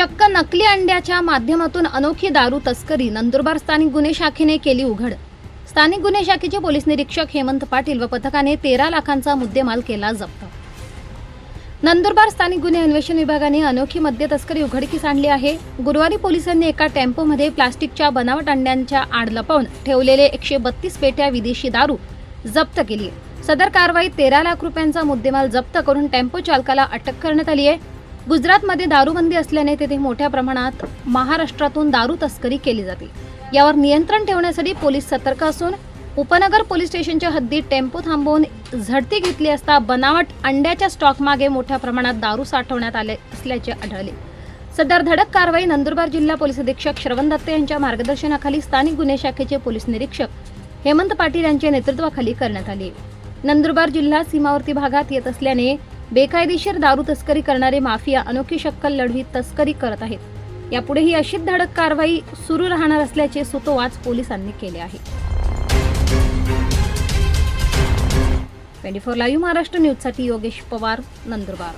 चक्क नकली अंड्याच्या माध्यमातून अनोखी दारू तस्करी नंदुरबार स्थानिक गुन्हे शाखेने केली उघड. स्थानिक गुन्हे शाखेचे पोलीस निरीक्षक हेमंत पाटील व पथकाने तेरा लाखांचा मुद्देमाल केला जप्त. नंदुरबार स्थानिक गुन्हे अन्वेषण विभागाने अनोखी मद्य तस्करी उघडकीस आणली आहे. गुरुवारी पोलिसांनी एका टेम्पोमध्ये प्लास्टिकच्या बनावट अंड्यांच्या आड लपवून ठेवलेले एकशे बत्तीस पेट्या विदेशी दारू जप्त केली सदर कारवाईत तेरा लाख रुपयांचा मुद्देमाल जप्त करून टेम्पो चालकाला अटक करण्यात आली आहे. गुजरातमध्ये दारूबंदी असल्याने तेथे मोठ्या प्रमाणात महाराष्ट्रातून दारू तस्करी केली जाते. यावर नियंत्रण ठेवण्यासाठी पोलीस सतर्क असून उपनगर पोलीस स्टेशनच्या हद्दीत टेम्पो थांबवून झडती घेतली असता बनावट अंड्याच्या स्टॉक मागे मोठ्या प्रमाणात दारू साठवण्यात आले असल्याचे आढळले. सदर धडक कारवाई नंदुरबार जिल्हा पोलीस अधीक्षक श्रवण दत्ते यांच्या मार्गदर्शनाखाली स्थानिक गुन्हे शाखेचे पोलीस निरीक्षक हेमंत पाटील यांच्या नेतृत्वाखाली करण्यात आली. नंदुरबार जिल्हा सीमावर्ती भागात येत असल्याने बेकायदेशीर दारू तस्करी करणारे माफिया अनोखी शक्कल लढवीत तस्करी करत आहेत. यापुढेही अशीच धडक कारवाई सुरू राहणार असल्याचे सुतोवाच पोलिसांनी केले आहे. ट्वेंटी फोर लाईव्ह महाराष्ट्र न्यूजसाठी योगेश पवार नंदुरबार.